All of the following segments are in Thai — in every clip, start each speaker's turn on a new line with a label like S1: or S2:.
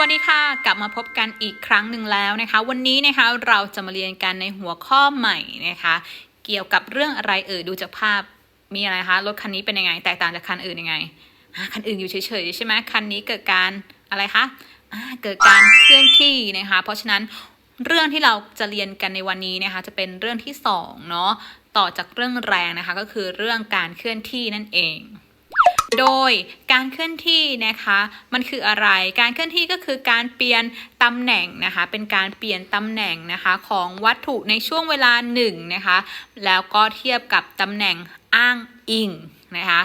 S1: วัสดีค่ะ กลับมาพบกันอีกครั้งหนึ่งแล้วนะคะ วันนี้นะคะเราจะมาเรียนกันในหัวข้อใหม่นะคะ เกี่ยวกับเรื่องอะไรเอ่ยดูจากภาพมีอะไรคะรถคันนี้เป็นยังไง แตกต่างจากคันอื่นยังไงคันอื่นอยู่เฉยๆใช่ไหมคันนี้เกิดการอะไรคะเกิดการเคลื่อนที่นะคะ เพราะฉะนั้นเรื่องที่เราจะเรียนกันในวันนี้นะคะ จะเป็นเรื่องที่สองเนาะต่อจากเรื่องแรงนะคะ ก็คือเรื่องการเคลื่อนที่นั่นเอง โดยการเคลื่อนที่นะคะมันคืออะไร การเคลื่อนที่ก็คือการเปลี่ยนตำแหน่งนะคะเป็นการเปลี่ยนตำแหน่งนะคะของวัตถุในช่วงเวลาหนึ่งนะคะแล้วก็เทียบกับตำแหน่งอ้างอิงนะคะ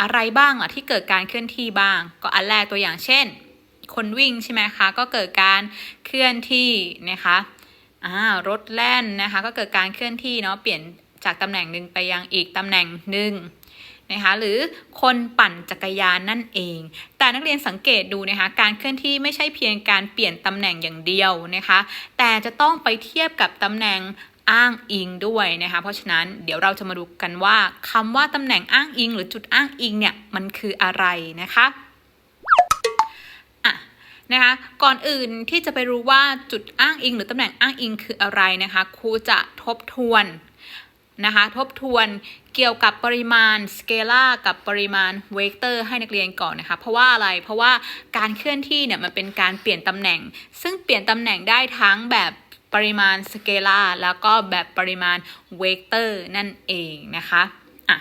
S1: อะไรบ้างอะที่เกิดการเคลื่อนที่บ้าง ก็อันแรกตัวอย่างเช่น คนวิ่งใช่ไหมคะก็เกิดการเคลื่อนที่นะคะรถแล่นนะคะก็เกิดการเคลื่อนที่เนาะเปลี่ยนจากตำแหน่งหนึ่งไปยังอีกตำแหน่งหนึ่ง นะคะหรือคนปั่นจักรยานนั่นเอง แต่นักเรียนสังเกตดูนะคะการเคลื่อนที่ไม่ใช่เพียงการเปลี่ยนตำแหน่งอย่างเดียวนะคะแต่จะต้องไปเทียบกับตำแหน่งอ้างอิงด้วยนะคะเพราะฉะนั้นเดี๋ยวเราจะมาดูกันว่าคำว่าตำแหน่งอ้างอิง หรือจุดอ้างอิงเนี่ยมันคืออะไรนะคะอะนะคะก่อนอื่นที่จะไปรู้ว่าจุดอ้างอิง หรือตำแหน่งอ้างอิงคืออะไรนะคะครูจะทบทวนนะคะทบทวน กี่ยวกับปริมาณสเกลากับปริมาณเวกเตอร์ให้นักเรียนก่อนนะคะ เพราะว่าอะไร เพราะว่าการเคลื่อนที่เนี่ยมันเป็นการเปลี่ยนตำแหน่ง ซึ่งเปลี่ยนตำแหน่งได้ทั้งแบบปริมาณสเกลาแล้วก็แบบปริมาณเวกเตอร์นั่นเองนะคะอะ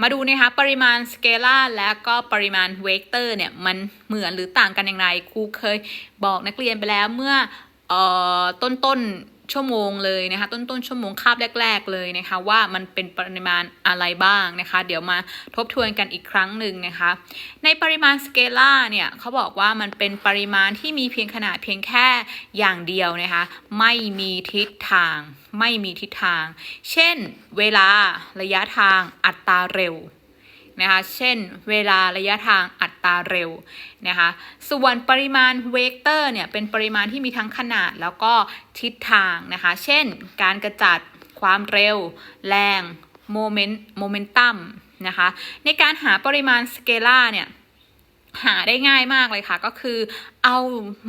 S1: มาดูนะคะปริมาณสเกลาและก็ปริมาณเวกเตอร์เนี่ยมันเหมือนหรือต่างกันอย่างไรครูเคยบอกนักเรียนไปแล้วเมื่อเอ่อต้น ชั่วโมงเลยนะคะ ต้นต้นชั่วโมงคาบแรก ๆเลยนะคะ ว่ามันเป็นปริมาณอะไรบ้างนะคะ เดี๋ยวมาทบทวนกันอีกครั้งหนึ่งนะคะ ในปริมาณสเกล่าเนี่ยเขาบอกว่ามันเป็นปริมาณที่มีเพียงขนาดเพียงแค่อย่างเดียวนะคะ ไม่มีทิศทาง ไม่มีทิศทาง เช่น เวลาระยะทางอัตราเร็ว นะคะ เช่น เวลาระยะทางอัตราเร็วนะคะ ส่วนปริมาณเวกเตอร์เนี่ยเป็นปริมาณที่มีทั้งขนาดแล้วก็ทิศทางนะคะ เช่น การกระจัดความเร็ว แรงโมเมนต์โมเมนตัมนะคะ ในการหาปริมาณสเกล่าเนี่ยหาได้ง่ายมากเลยค่ะ ก็คือเอา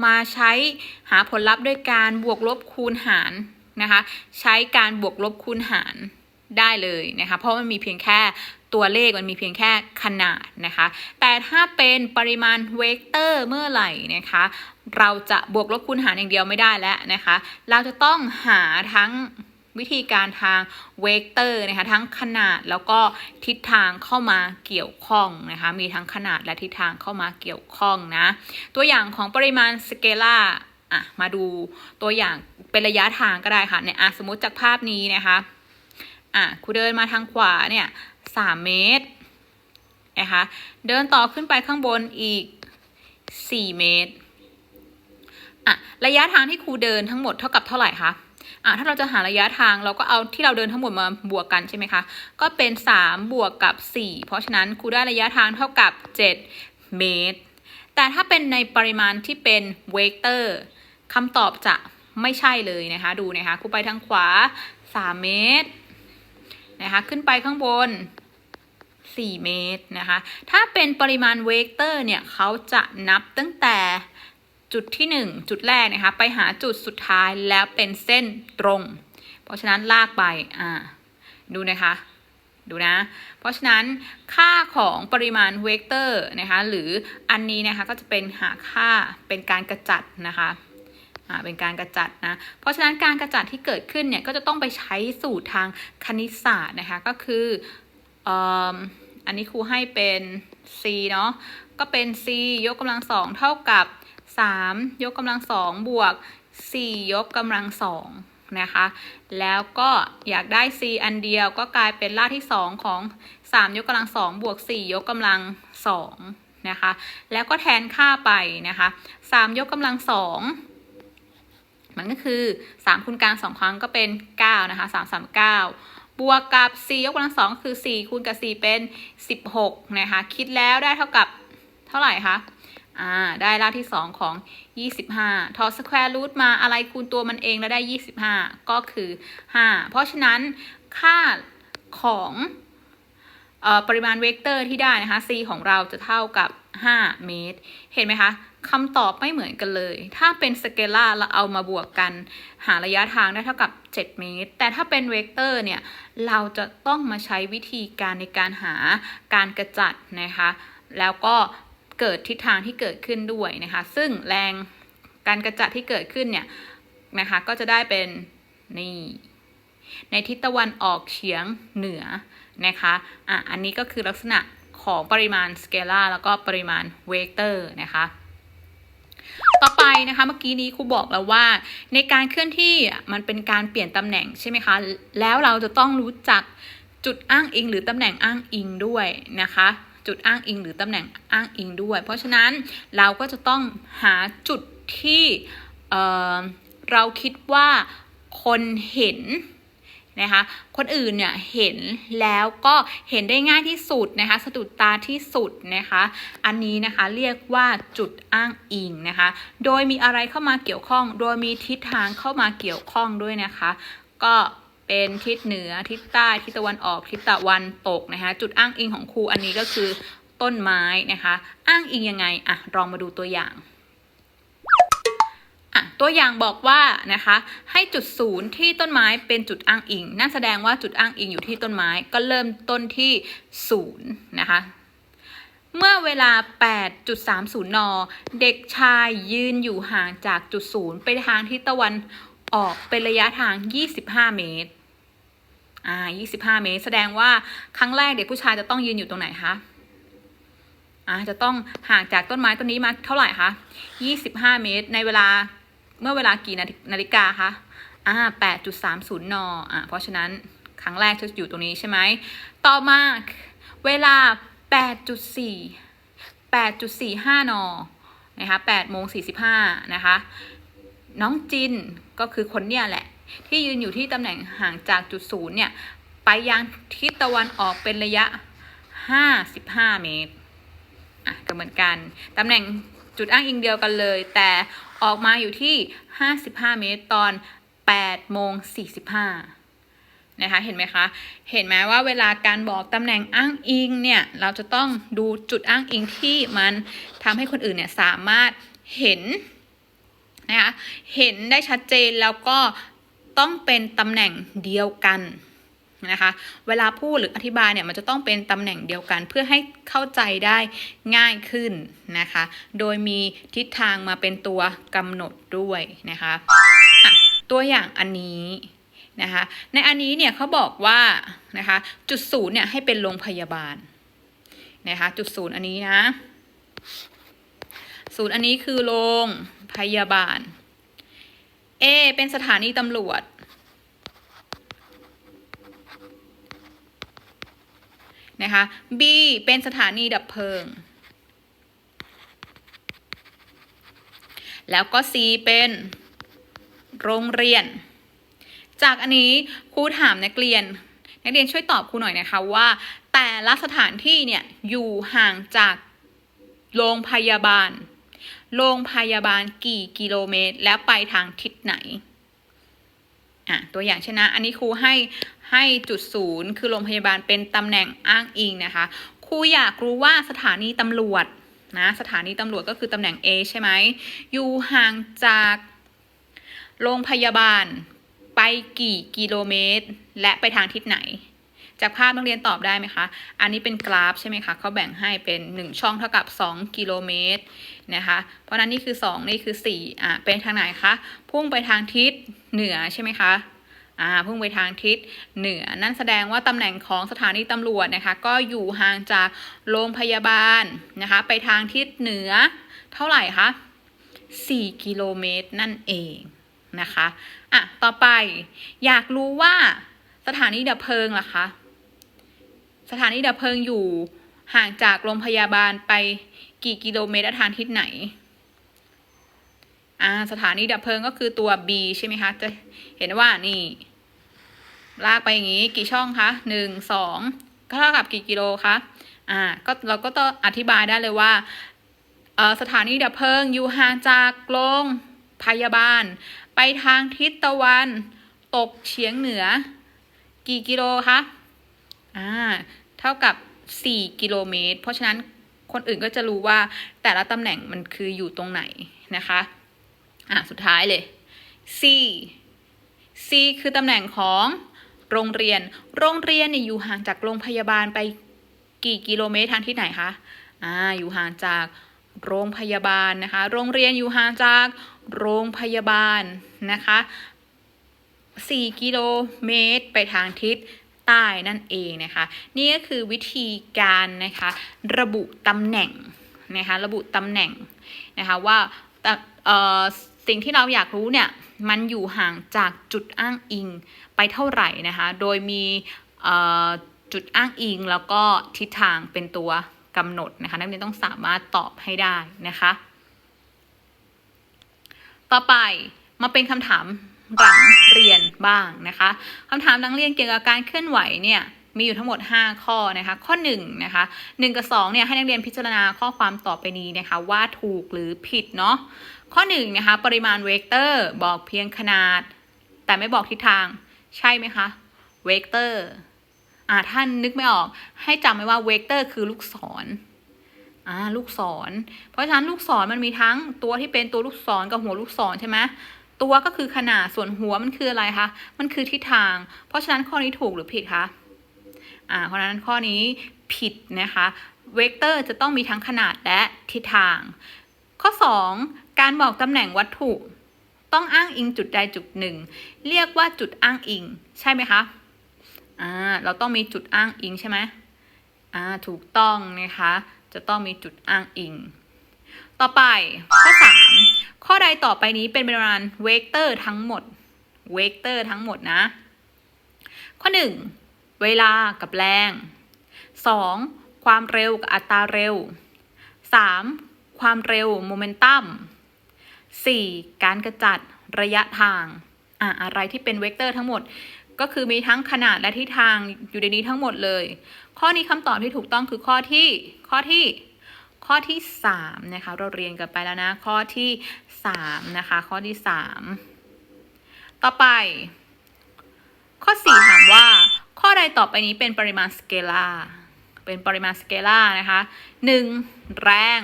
S1: มาใช้หาผลลัพธ์ด้วยการบวกลบคูณหารนะคะ ใช้การบวกลบคูณหาร ได้เลยนะคะเพราะมันมีเพียงแค่ตัวเลขมันมีเพียงแค่ขนาดนะคะ แต่ถ้าเป็นปริมาณเวกเตอร์เมื่อไหร่นะคะ เราจะบวกลบคูณหารอย่างเดียวไม่ได้แล้วนะคะ เราจะต้องหาทั้งวิธีการทางเวกเตอร์นะคะทั้งขนาดแล้วก็ทิศทางเข้ามาเกี่ยวข้องนะคะมีทั้งขนาดและทิศทางเข้ามาเกี่ยวข้องนะตัวอย่างของปริมาณสเกลาอะมาดูตัวอย่างเป็นระยะทางก็ได้ค่ะเนี่ยสมมติจากภาพนี้นะคะ อะครูเดินมาทางขวาเนี่ยสามเมตรนะคะเดินต่อขึ้นไปข้างบนอีกสี่เมตรอะระยะทางที่ครูเดินทั้งหมดเท่ากับเท่าไหร่คะอะถ้าเราจะหาระยะทางเราก็เอาที่เราเดินทั้งหมดมาบวกกันใช่ไหมคะ ก็เป็น 3 บวกกับ 4 เพราะฉะนั้นครูได้ระยะทางเท่ากับ 7 เมตร แต่ถ้าเป็นในปริมาณที่เป็นเวกเตอร์คำตอบจะไม่ใช่เลยนะคะ ดูนะคะครูไปทางขวา 3 เมตร นะคะขึ้นไปข้างบน 4 เมตรนะคะ ถ้าเป็นปริมาณเวกเตอร์เนี่ยเขาจะนับตั้งแต่จุดที่ 1 จุดแรกนะคะ ไปหาจุดสุดท้ายแล้วเป็นเส้นตรง เพราะฉะนั้นลากไปอ่าดูนะคะดูนะ เพราะฉะนั้นค่าของปริมาณเวกเตอร์นะคะ หรืออันนี้นะคะก็จะเป็นหาค่าเป็นการกระจัดนะคะ เป็นการกระจัดนะ เพราะฉะนั้นการกระจัดที่เกิดขึ้นเนี่ยก็จะต้องไปใช้สูตรทางคณิตศาสตร์นะคะก็คืออ,อันนี้ครูให้เป็น c เนาะก็เป็น c ยกกำลังสองเท่ากับ 3 ยกกำลังสองบวก 4 ยกกำลังสองนะคะ แล้วก็อยากได้ c อันเดียวก็กลายเป็นรากที่ 2 ของ 3 ยกกำลังสองบวก 4 ยกกำลังสองนะคะ แล้วก็แทนค่าไปนะคะ 3 ยกกำลังสอง มันก็คือ 3คูณกลาง2ครั้งก็เป็น 9 นะคะ 3 3 9 บวกกับ 4 ยกกำลังสองคือ 4 คูณกับ 4 เป็น 16 นะคะ คิดแล้วได้เท่ากับเท่าไหร่คะ อ่า ได้รากที่ 2 ของ 25 ถอดสแควร์รูทมาอะไรคูณตัวมันเองแล้วได้ 25 ก็คือ 5 เพราะฉะนั้นค่าของปริมาณเวกเตอร์ที่ได้นะคะ c ของเราจะเท่ากับ 5 เมตร เห็นไหมคะ คำตอบไม่เหมือนกันเลย ถ้าเป็นสเกลาเราเอามาบวกกัน หาระยะทางได้เท่ากับ 7 เมตร แต่ถ้าเป็นเวกเตอร์เนี่ย เราจะต้องมาใช้วิธีการในการหาการกระจัดนะคะ แล้วก็เกิดทิศทางที่เกิดขึ้นด้วยนะคะ ซึ่งแรงการกระจัดที่เกิดขึ้นเนี่ยนะคะ ก็จะได้เป็นนี่ในทิศตะวันออกเฉียงเหนือนะคะ อะ อันนี้ก็คือลักษณะของปริมาณสเกลาแล้วก็ปริมาณเวกเตอร์นะคะ ต่อไปนะคะเมื่อกี้นี้ครูบอกแล้วว่า ในการเคลื่อนที่มันเป็นการเปลี่ยนตำแหน่งใช่ไหมคะแล้วเราจะต้องรู้จักจุดอ้างอิง หรือตำแหน่งอ้างอิงด้วยนะคะจุดอ้างอิง หรือตำแหน่งอ้างอิงด้วย เพราะฉะนั้นเราก็จะต้องหาจุดที่เเราคิดว่าคนเห็น นะคะ คนอื่นเนี่ยเห็นแล้วก็เห็นได้ง่ายที่สุดนะคะสะดุดตาที่สุดนะคะ อันนี้นะคะเรียกว่าจุดอ้างอิงนะคะ โดยมีอะไรเข้ามาเกี่ยวข้อง โดยมีทิศทางเข้ามาเกี่ยวข้องด้วยนะคะ ก็เป็นทิศเหนือทิศใต้ทิศตะวันออกทิศตะวันตกนะคะ จุดอ้างอิงของครูอันนี้ก็คือต้นไม้นะคะ อ้างอิงยังไงอะลองมาดูตัวอย่าง อะตัวอย่างบอกว่านะคะให้จุดศูนย์ที่ต้นไม้เป็นจุดอ้างอิง นั่นแสดงว่าจุดอ้างอิงอยู่ที่ต้นไม้ก็เริ่มต้นที่ศูนย์นะคะเมื่อเวลา 8.30 น เด็กชายยืนอยู่ห่างจากจุดศูนย์ไปทางทิศตะวันออกเป็นระยะทาง 25 เมตร อ่า 25 เมตร แสดงว่าครั้งแรกเด็กผู้ชายจะต้องยืนอยู่ตรงไหนคะ อ่า จะต้องห่างจากต้นไม้ต้นนี้มาเท่าไหร่คะ 25 เมตร ในเวลา เมื่อเวลากี่นาฬิกาคะอ่า8.30นอ่าเพราะฉะนั้นครั้งแรกจะอยู่ตรงนี้ใช่ไหม ต่อมาเวลา8.4 8.45นนะคะ8โมง45นะคะ น้องจินก็คือคนเนี่ยแหละ ที่ยืนอยู่ที่ตำแหน่งห่างจากจุดศูนย์เนี่ย ไปยังทิศตะวันออกเป็นระยะ55เมตร อะก็เหมือนกัน ตำแหน่ง จุดอ้างอิงเดียวกันเลย แต่ออกมาอยู่ที่ 55 เมตรตอน8โมง45นะคะเห็นไหมคะเห็นไหมว่าเวลาการบอกตำแหน่งอ้างอิงเนี่ยเราจะต้องดูจุดอ้างอิงที่มันทำให้คนอื่นเนี่ยสามารถเห็นนะคะเห็นได้ชัดเจนแล้วก็ต้องเป็นตำแหน่งเดียวกัน นะคะ เวลาพูดหรืออธิบายเนี่ยมันจะต้องเป็นตำแหน่งเดียวกัน เพื่อให้เข้าใจได้ง่ายขึ้นนะคะ โดยมีทิศทางมาเป็นตัวกำหนดด้วยนะคะะตัวอย่างอันนี้นะคะ ในอันนี้เนี่ยเขาบอกว่านะคะจุดศูนย์เนี่ยให้เป็นโรงพยาบาลนะคะจุดศูนย์อันนี้นะศูนย์อันนี้คือโรงพยาบาล A เป็นสถานีตำรวจ นะคะ B เป็นสถานีดับเพลิง แล้วก็ C เป็นโรงเรียน จากอันนี้ครูถามนักเรียน นักเรียนช่วยตอบครูหน่อยนะคะว่า แต่ละสถานที่เนี่ยอยู่ห่างจากโรงพยาบาล โรงพยาบาลกี่กิโลเมตร แล้วไปทางทิศไหน อะตัวอย่างเช่นนะ อันนี้ครูให้ให้จุดศูนย์คือโรงพยาบาลเป็นตำแหน่งอ้างอิงนะคะครูอยากรู้ว่าสถานีตำรวจนะสถานีตำรวจก็คือตำแหน่ง A ใช่ไหมอยู่ห่างจากโรงพยาบาลไปกี่กิโลเมตร และไปทางทิศไหน จากภาพนักเรียนตอบได้ไหมคะ อันนี้เป็นกราฟใช่ไหมคะเขาแบ่งให้เป็น 1 ช่องเท่ากับ 2 กิโลเมตรนะคะ เพราะนั้นนี่คือ 2 นี่คือ 4 อะเป็นทางไหนคะ พุ่งไปทางทิศเหนือใช่ไหมคะอ่าพุ่งไปทางทิศเหนือ นั่นแสดงว่าตำแหน่งของสถานีตำรวจนะคะ ก็อยู่ห่างจากโรงพยาบาลนะคะ ไปทางทิศเหนือเท่าไหร่คะ 4 กิโลเมตรนั่นเองนะคะ อะ ต่อไปอยากรู้ว่าสถานีดับเพลิงล่ะคะ สถานีดับเพลิงอยู่ห่างจากโรงพยาบาลไปกี่กิโลเมตรทางทิศไหน อ่า สถานีดับเพลิงก็คือตัว B ใช่ไหมคะ จะเห็นว่านี่ ลากไปอย่างนี้กี่ช่องคะหนึ่งสองก็เท่ากับกี่กิโลคะ อ่า ก็เราก็ต้องอธิบายได้เลยว่า เอ่อสถานีดับเพลิงอยู่ห่างจากโรงพยาบาล ไปทางทิศตะวัน ตกเฉียงเหนือ กี่กิโลคะ อ่า เท่ากับ 4 กิโลเมตร เพราะฉะนั้นคนอื่นก็จะรู้ว่าแต่ละตำแหน่งมันคืออยู่ตรงไหนนะคะ อะ สุดท้ายเลย C C คือตำแหน่งของโรงเรียน โรงเรียนเนี่ยอยู่ห่างจากโรงพยาบาลไปกี่กิโลเมตรทางที่ไหนคะ อ่า อยู่ห่างจากโรงพยาบาลนะคะ โรงเรียนอยู่ห่างจากโรงพยาบาลนะคะ 4 กิโลเมตรไปทางทิศ ใต้นั่นเองนะคะ นี่ก็คือวิธีการนะคะระบุตำแหน่งนะคะระบุตำแหน่งนะคะว่าต่อสิ่งที่เราอยากรู้เนี่ยมันอยู่ห่างจากจุดอ้างอิงไปเท่าไหร่นะคะโดยมีจุดอ้างอิงแล้วก็ทิศทางเป็นตัวกำหนดนะคะนักเรียนต้องสามารถตอบให้ได้นะคะ ต่อไปมาเป็นคำถาม หลังเรียนบ้างนะคะคำถามหลังเรียนเกี่ยวกับการเคลื่อนไหวเนี่ยมีอยู่ทั้งหมด 5 ข้อนะคะ ข้อ1นะคะ1กับ2เนี่ยให้นักเรียนพิจารณาข้อความต่อไปนี้นะคะ ว่าถูกหรือผิดเนาะข้อ1นะคะปริมาณเวกเตอร์บอกเพียงขนาด แต่ไม่บอกทิศทาง ใช่ไหมคะเวกเตอร์อ่าท่านนึกไม่ออก ให้จำไว้ว่าเวกเตอร์คือลูกศรอ่าลูกศร เพราะฉะนั้นลูกศรมันมีทั้งตัวที่เป็นตัวลูกศรกับหัวลูกศรใช่ไหม ตัวก็คือขนาดส่วนหัวมันคืออะไรคะมันคือทิศทาง เพราะฉะนั้นข้อนี้ถูกหรือผิดคะอ่าเพราะฉะนั้นข้อนี้ผิดนะคะเวกเตอร์จะต้องมีทั้งขนาดและทิศทาง ข้อ 2 การบอกตำแหน่งวัตถุ ต้องอ้างอิงจุดใดจุดหนึ่ง เรียกว่าจุดอ้างอิง ใช่ไหมคะอ่าเราต้องมีจุดอ้างอิงใช่ไหมอ่าถูกต้องนะคะ จะต้องมีจุดอ้างอิง ต่อไปข้อ 3 ข้อใดต่อไปนี้เป็นปริมาณเวกเตอร์ทั้งหมด เวกเตอร์ทั้งหมดนะ ข้อ 1 เวลากับแรง 2. ความเร็วกับอัตราเร็ว 3. ความเร็วโมเมนตัม 4. การกระจัดระยะทางอะอะไรที่เป็นเวกเตอร์ทั้งหมด ก็คือมีทั้งขนาดและทิศทางอยู่ในนี้ทั้งหมดเลย ข้อนี้คำตอบที่ถูกต้องคือข้อที่ข้อที่ ข้อที่3นะคะเราเรียนกันไปแล้วนะ ข้อที่3นะคะข้อที่ 3 ต่อไป ข้อ 4 ถามว่า ข้อใดต่อไปนี้เป็นปริมาณสเกลาร์เป็นปริมาณสเกลาร์นะคะ 1. แรง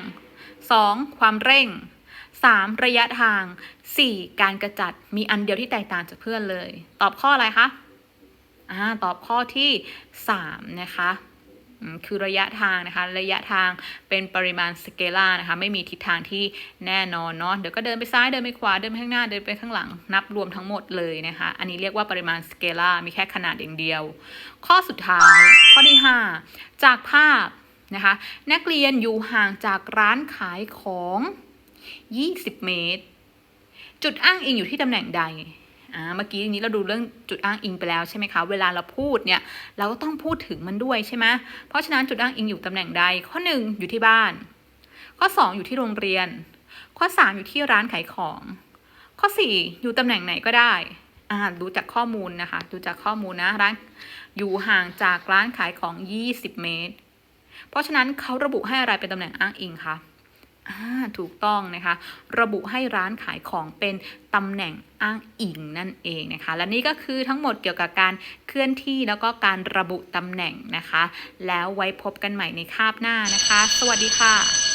S1: 2. ความเร่ง 3. ระยะทาง 4. การกระจัดมีอันเดียวที่แตกต่างจากเพื่อนเลย ตอบข้ออะไรคะอ่าตอบข้อที่ 3 นะคะ คือระยะทางนะคะระยะทางเป็นปริมาณสเกลาร์นะคะไม่มีทิศทางที่แน่นอนเนาะเดี๋ยวก็เดินไปซ้ายเดินไปขวาเดินไปข้างหน้าเดินไปข้างหลังนับรวมทั้งหมดเลยนะคะ อันนี้เรียกว่าปริมาณสเกลาร์มีแค่ขนาดอย่างเดียว ข้อสุดท้ายข้อที่ 5 จากภาพนะคะนักเรียนอยู่ห่างจากร้านขายของ 20 เมตร จุดอ้างอิงอยู่ที่ตำแหน่งใด อ่าเมื่อกี้นี้เราดูเรื่องจุดอ้างอิงไปแล้วใช่ไหมคะเวลาเราพูดเนี่ยเราก็ต้องพูดถึงมันด้วยใช่ไหมเพราะฉะนั้นจุดอ้างอิงอยู่ตำแหน่งใด ข้อ 1 อยู่ที่บ้าน ข้อ 2 อยู่ที่โรงเรียน ข้อ 3 อยู่ที่ร้านขายของ ข้อ 4 อยู่ตำแหน่งไหนก็ได้อ่าดูจากข้อมูลนะคะดูจากข้อมูลนะร้านอยู่ห่างจากร้านขายของ 20 เมตร เพราะฉะนั้นเขาระบุให้อะไรเป็นตำแหน่งอ้างอิงคะอ่า ถูกต้องนะคะ ระบุให้ร้านขายของเป็นตำแหน่งอ้างอิงนั่นเองนะคะ และนี่ก็คือทั้งหมดเกี่ยวกับการเคลื่อนที่แล้วก็การระบุตำแหน่งนะคะ แล้วไว้พบกันใหม่ในคาบหน้านะคะ สวัสดีค่ะ